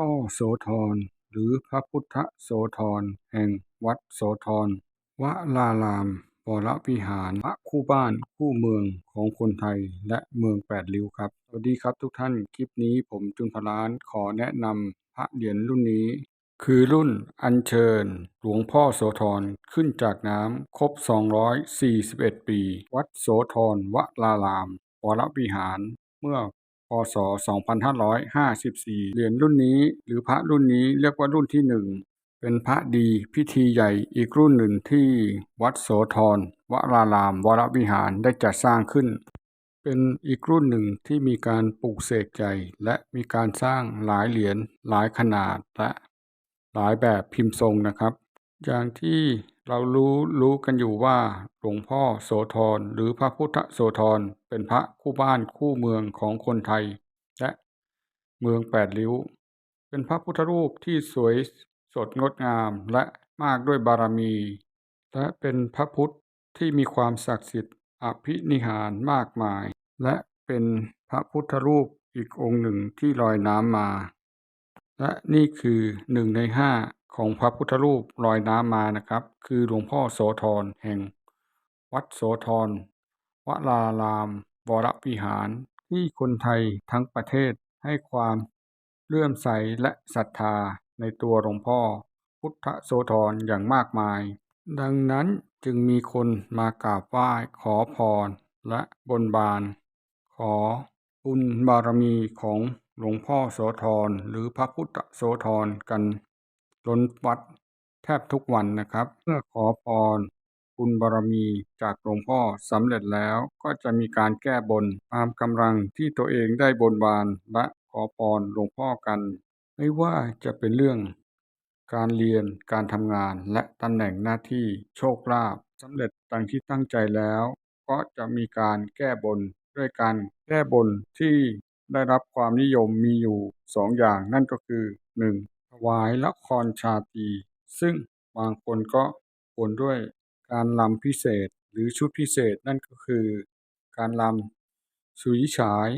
พ่อโสธรหรือพระพุทธโสธรแห่งวัดโสธรวรารามวรวิหารพระคู่บ้านคู่เมืองของคนไทยและเมืองแปดริ้วครับ สวัสดีครับทุกท่าน คลิปนี้ผมจุนพลานขอแนะนำพระเหรียญรุ่นนี้ คือรุ่นอัญเชิญ หลวงพ่อโสธรขึ้นจากน้ำครบ 241 ปี วัดโสธรวรารามวรวิหาร เมื่อ พศ 2554 เหรียญรุ่นนี้หรือพระรุ่นนี้เรียกว่ารุ่นที่หนึ่งเป็นพระดีพิธีใหญ่อีกรุ่นหนึ่งที่วัดโสธรวรารามวรวิหารได้จัดสร้างขึ้น เป็นอีกรุ่นหนึ่งที่มีการปลูกเสกใจและมีการสร้างหลายเหรียญหลายขนาดและหลายแบบพิมพ์ทรงนะครับ อย่างที่เรารู้รู้กันอยู่ว่าหลวงพ่อโสธรหรือพระพุทธโสธรเป็นพระคู่บ้านคู่เมืองของคนไทย และเมืองแปดริ้ว เป็นพระพุทธรูปที่สวยสดงดงามและมากด้วยบารมี และเป็นพระพุทธที่มีความศักดิ์สิทธิ์อภินิหารมากมาย และเป็นพระพุทธรูปอีกองค์หนึ่งที่ลอยน้ำมา และนี่คือหนึ่งในห้า ของพระพุทธรูปลอยน้ำมานะครับ คือหลวงพ่อโสธรแห่ง วัดโสธรวรารามวรวิหาร ที่คนไทยทั้งประเทศให้ความเลื่อมใสและศรัทธาในตัวหลวงพ่อ พุทธโสธรอย่างมากมาย ดังนั้นจึงมีคนมากราบไหว้ขอพรและบนบาน ขอบุญบารมีของหลวงพ่อโสธรหรือพระพุทธโสธรกัน ล้นวัดแทบทุกวันนะครับเมื่อขอพรบุญบารมีจากหลวงพ่อสำเร็จแล้วก็จะมีการแก้บนตามกำลังที่ตัวเองได้บนบานและขอพรหลวงพ่อกัน ไม่ว่าจะเป็นเรื่อง การเรียนการทำงานและตำแหน่งหน้าที่โชคลาภสำเร็จดังที่ตั้งใจแล้ว ก็จะมีการแก้บนด้วยการแก้บนที่ได้รับความนิยมมีอยู่สองอย่างนั่นก็คือหนึ่ง ถวายละครชาตรีซึ่งบางคนก็บนด้วยการลำพิเศษหรือชุดพิเศษนั่นก็คือ การลำสุริฉาย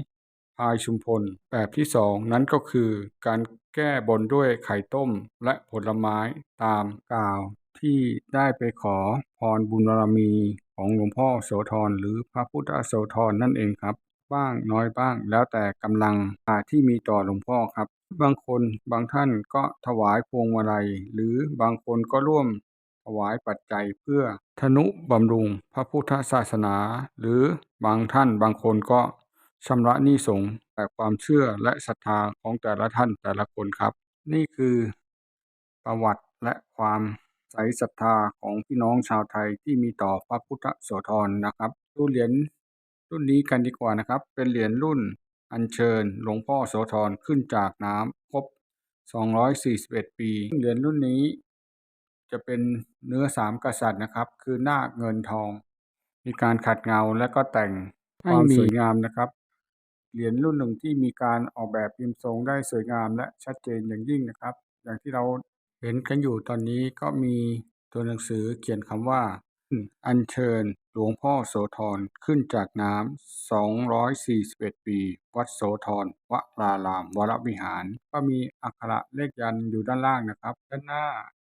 พายชุมพล แบบที่สองนั้นก็คือการแก้บนด้วยไข่ต้มและผลไม้ตามกล่าวที่ได้ไปขอพรบุญบารมีของหลวงพ่อโสธรหรือพระพุทธโสธรนั่นเองครับ บ้างน้อยบ้างแล้วแต่กำลังที่มีต่อหลวงพ่อครับ บางคนบางท่านก็ถวายพวงมาลัย หรือบางคนก็ร่วมถวายปัจจัยเพื่อธนุบำรุงพระพุทธศาสนา หรือบางท่านบางคนก็ชำระหนี้สงฆ์แต่ความเชื่อและศรัทธาของแต่ละท่านแต่ละคนครับ นี่คือประวัติและความใสศรัทธาของพี่น้องชาวไทยที่มีต่อพระพุทธโสธรนะครับดูเหรียญรุ่นนี้กันดีกว่านะครับ เป็นเหรียญรุ่น อัญเชิญหลวงพ่อโสธรขึ้นจากน้ำครบ 241 ปี เหรียญรุ่นนี้ จะเป็นเนื้อสามกษัตริย์นะครับ คือหน้าเงินทอง มีการขัดเงาและก็แต่งความสวยงามนะครับ เหรียญรุ่นหนึ่งที่มีการออกแบบพิมพ์ทรงได้สวยงามและชัดเจนอย่างยิ่งนะครับ อย่างที่เราเห็นกันอยู่ตอนนี้ก็มีตัวหนังสือเขียนคำว่า อัญเชิญหลวงพ่อโสธรขึ้นจากน้ำ 241 ปี วัดโสธรวราราม วรวิหาร ก็มีอักขระเลขยันอยู่ด้านล่างนะครับ ด้านหน้า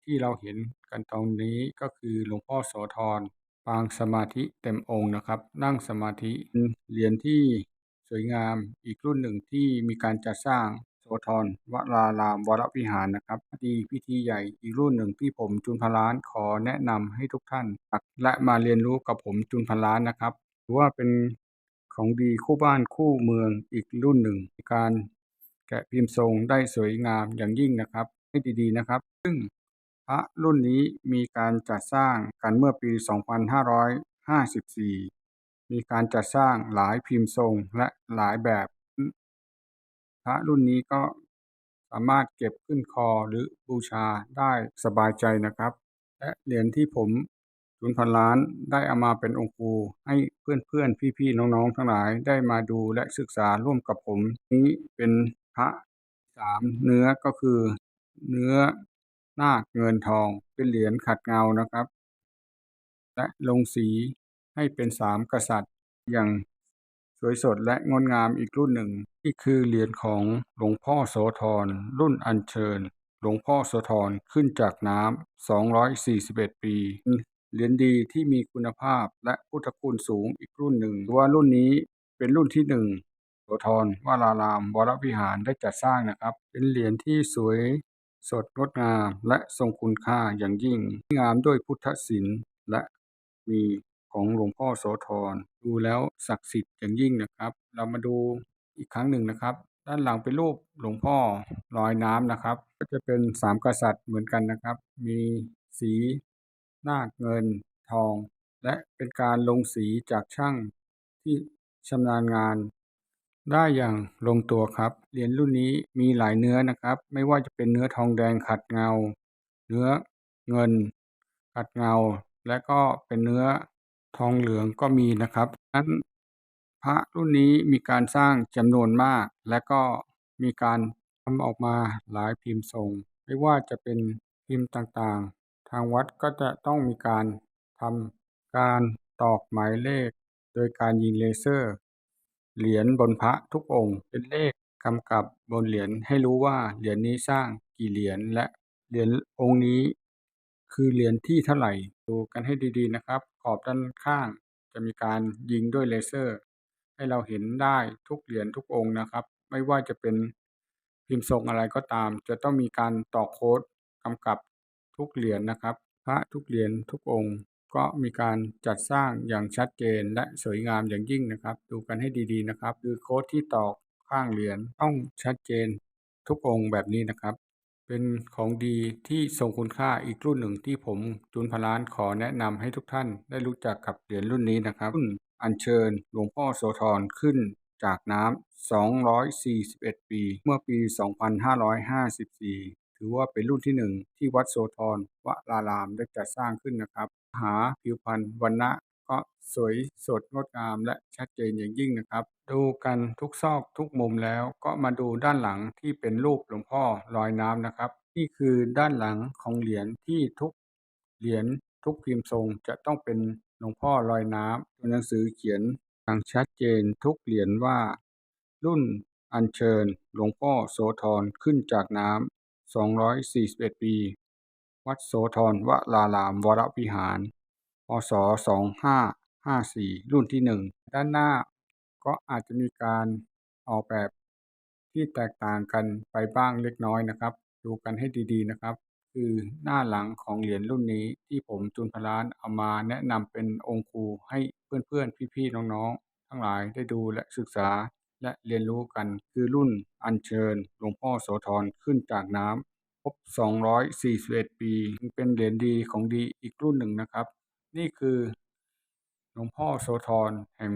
ที่เราเห็นกันตรงนี้ก็คือหลวงพ่อโสธรปางสมาธิเต็มองค์นะครับ นั่งสมาธิเหรียญที่สวยงามอีกรุ่นหนึ่งที่มีการจัดสร้าง ธรวรารามวรวิหารนะครับดีพิธีใหญ่อีกรุ่นหนึ่งที่ผมจุนพลานขอแนะนำให้ทุกท่าน และมาเรียนรู้กับผมจุนพลานนะครับถือว่าเป็นของดีคู่บ้านคู่เมืองอีกรุ่นหนึ่งการแกะพิมพ์ทรงได้สวยงามอย่างยิ่งนะครับ ให้ดีๆนะครับ ซึ่งพระรุ่นนี้มีการจัดสร้างกันเมื่อปี 2554 มีการจัดสร้างหลายพิมพ์ทรงและหลายแบบ พระรุ่นนี้ก็สามารถเก็บขึ้นคอหรือบูชาได้สบายใจนะครับ และเหรียญที่ผมจุนพันล้านได้เอามาเป็นองค์ครูให้เพื่อนๆ พี่ๆ น้องๆ ทั้งหลายได้มาดูและศึกษาร่วมกับผม นี้เป็นพระสามเนื้อก็คือ เนื้อนาคเงินทองเป็นเหรียญขัดเงานะครับ และลงสีให้เป็นสามกษัตริย์อย่าง สวยสดและงดงามอีกรุ่นหนึ่งนี่คือเหรียญของหลวงพ่อโสธรรุ่นอัญเชิญ หลวงพ่อโสธรขึ้นจากน้ำ 241 ปีเหรียญดีที่มีคุณภาพและพุทธคุณสูงอีกรุ่นหนึ่งว่ารุ่นนี้เป็นรุ่นที่หนึ่งโสธรวารารามวรวิหารได้จัดสร้างนะครับ เป็นเหรียญที่สวยสดงดงามและทรงคุณค่าอย่างยิ่งงามด้วยพุทธศิลป์และมี ของหลวงพ่อโสธรดูแล้วศักดิ์สิทธิ์อย่างยิ่งนะครับ เรามาดูอีกครั้งหนึ่งนะครับ ด้านหลังเป็นรูปหลวงพ่อลอยน้ำนะครับ ก็จะเป็นสามกษัตริย์เหมือนกันนะครับ มีสีนาคเงินทอง และเป็นการลงสีจากช่างที่ชำนาญงาน ได้อย่างลงตัวครับเหรียญรุ่นนี้มีหลายเนื้อนะครับ ไม่ว่าจะเป็นเนื้อทองแดงขัดเงา เนื้อเงินขัดเงา และก็เป็นเนื้อ ทองเหลืองก็มีนะครับนั้นพระรุ่นนี้มีการสร้างจำนวนมาก และก็มีการทำออกมาหลายพิมพ์ทรง ไม่ว่าจะเป็นพิมพ์ต่างๆ ทางวัดก็จะต้องมีการทำการตอกหมายเลข โดยการยิงเลเซอร์ เหรียญบนพระทุกองค์ เป็นเลขกำกับบนเหรียญให้รู้ว่าเหรียญนี้สร้างกี่เหรียญและเหรียญองค์นี้ คือเหรียญที่เท่าไหร่ดูกันให้ดีๆนะครับ ขอบด้านข้างจะมีการยิงด้วยเลเซอร์ ให้เราเห็นได้ทุกเหรียญทุกองค์นะครับ ไม่ว่าจะเป็นพิมพ์ทรงอะไรก็ตาม จะต้องมีการต่อโค้ดกำกับทุกเหรียญนะครับ พระทุกเหรียญทุกองค์ก็มีการจัดสร้างอย่างชัดเจนและสวยงามอย่างยิ่งนะครับ ดูกันให้ดีๆนะครับ คือโค้ดที่ตอกข้างเหรียญต้องชัดเจนทุกองค์แบบนี้นะครับ เป็นของดีที่ทรงคุณค่าอีกรุ่นหนึ่งที่ผมจุนพลานขอแนะนำให้ทุกท่านได้รู้จักกับเหรียญรุ่นนี้นะครับรุ่นอัญเชิญหลวงพ่อโสธรขึ้นจากน้ำ 241 ปี เมื่อปี 2554 ถือว่าเป็นรุ่นที่หนึ่งที่วัดโสธรวรารามได้จัดสร้างขึ้นนะครับ หาผิวพรรณวันณะ็สวยสดงดงามและชัดเจนอย่างยิ่งนะครับ ดูกันทุกซอกทุกมุมแล้วก็มาดูด้านหลังที่เป็นรูปหลวงพ่อลอยน้ำนะครับ นี่คือด้านหลังของเหรียญที่ทุกเหรียญทุกพิมพ์ทรงจะต้องเป็นหลวงพ่อลอยน้ำตัวหนังสือเขียนอย่างชัดเจนทุกเหรียญว่า รุ่นอัญเชิญหลวงพ่อโสธรขึ้นจากน้ำ241 ปี วัดโสธรวรารามวรวิหาร พศ 2554 รุ่นที่หนึ่งด้านหน้าก็อาจจะมีการออกแบบที่แตกต่างกันไปบ้างเล็กน้อยนะครับ ดูกันให้ดีๆนะครับ คือหน้าหลังของเหรียญรุ่นนี้ที่ผมจุนพลานเอามาแนะนำเป็นองค์ครูให้เพื่อนๆ พี่ๆ น้องๆ ทั้งหลายได้ดูและศึกษาและเรียนรู้กันคือรุ่นอัญเชิญหลวงพ่อโสธรขึ้นจากน้ำครบ 241 ปี เป็นเหรียญดีของดีอีกรุ่นหนึ่งนะครับ นี่คือหลวงพ่อโสธรแห่ง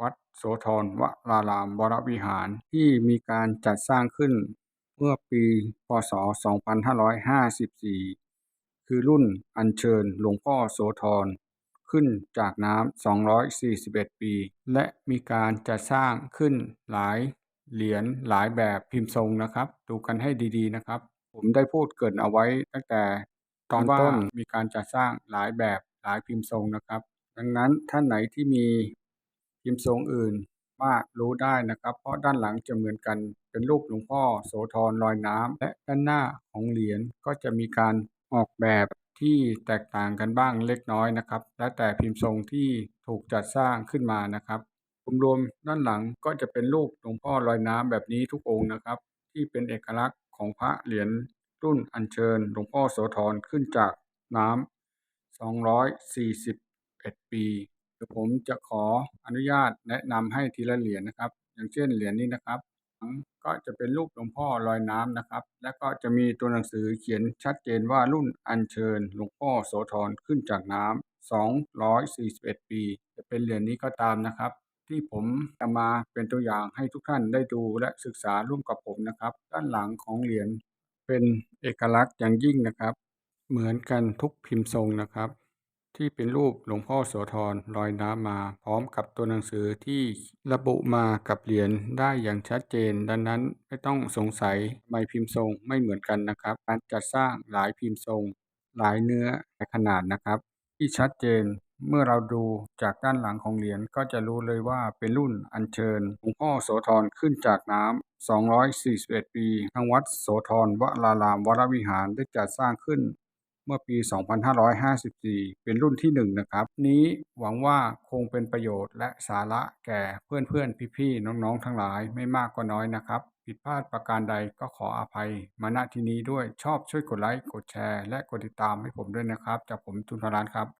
วัดโสธรวรารามวรวิหารที่มีการจัดสร้างขึ้นเมื่อปีพศ 2554 คือรุ่นอัญเชิญหลวงพ่อโสธรขึ้นจากน้ำ 241 ปี และมีการจัดสร้างขึ้นหลายเหรียญหลายแบบพิมพ์ทรงนะครับ ดูกันให้ดีๆนะครับ ผมได้พูดเกรินเอาไว้ตั้งแต่ตอนต้นมีการจัดสร้างหลายแบบ หลายพิมพ์ทรงนะครับ ดังนั้นท่านไหนที่มีพิมพ์ทรงอื่นมากรู้ได้นะครับ เพราะด้านหลังจะเหมือนกันเป็นรูปหลวงพ่อโสธรลอยน้ำและด้านหน้าของเหรียญก็จะมีการออกแบบที่แตกต่างกันบ้างเล็กน้อยนะครับ แล้วแต่พิมพ์ทรงที่ถูกจัดสร้างขึ้นมานะครับรวมๆด้านหลังก็จะเป็นรูปหลวงพ่อลอยน้ำแบบนี้ทุกองค์นะครับ ที่เป็นเอกลักษณ์ของพระเหรียญรุ่นอัญเชิญหลวงพ่อโสธรขึ้นจากน้ำ 241 ปีเดี๋ยวผมจะขออนุญาตแนะนำให้ทีละเหรียญนะครับ อย่างเช่นเหรียญนี้นะครับ ก็จะเป็นรูปหลวงพ่อลอยน้ำนะครับ และก็จะมีตัวหนังสือเขียนชัดเจนว่ารุ่นอัญเชิญหลวงพ่อโสธรขึ้นจากน้ำ241 ปี จะเป็นเหรียญนี้ก็ตามนะครับที่ผมจะมาเป็นตัวอย่างให้ทุกท่านได้ดูและศึกษาร่วมกับผมนะครับ ด้านหลังของเหรียญเป็นเอกลักษณ์อย่างยิ่งนะครับ เหมือนกันทุกพิมพ์ทรงนะครับ ที่เป็นรูปหลวงพ่อโสธรลอยน้ำมา พร้อมกับตัวหนังสือที่ระบุมากับเหรียญได้อย่างชัดเจน ดังนั้นไม่ต้องสงสัยไม่พิมพ์ทรงไม่เหมือนกันนะครับ การจัดสร้างหลายพิมพ์ทรง หลายเนื้อหลายขนาดนะครับ ที่ชัดเจนเมื่อเราดูจากด้านหลังของเหรียญก็จะรู้เลยว่าเป็นรุ่นอัญเชิญหลวงพ่อโสธรขึ้นจากน้ำ 241 ปี ทางวัดโสธรวรารามวรวิหารได้จัดสร้างขึ้น มื่อปี 2554 เป็นรุ่นที่หนึ่งนะครับ นี้หวังว่าคงเป็นประโยชน์และสาระแก่เพื่อนๆ พี่ๆ น้องๆ ทั้งหลายไม่มากก็น้อยนะครับผิดพลาดประการใดก็ขออภัย มาณที่นี้ด้วยชอบช่วยกดไลค์ กดแชร์ และกดติดตามให้ผมด้วยนะครับ จากผมจุนทรานครับ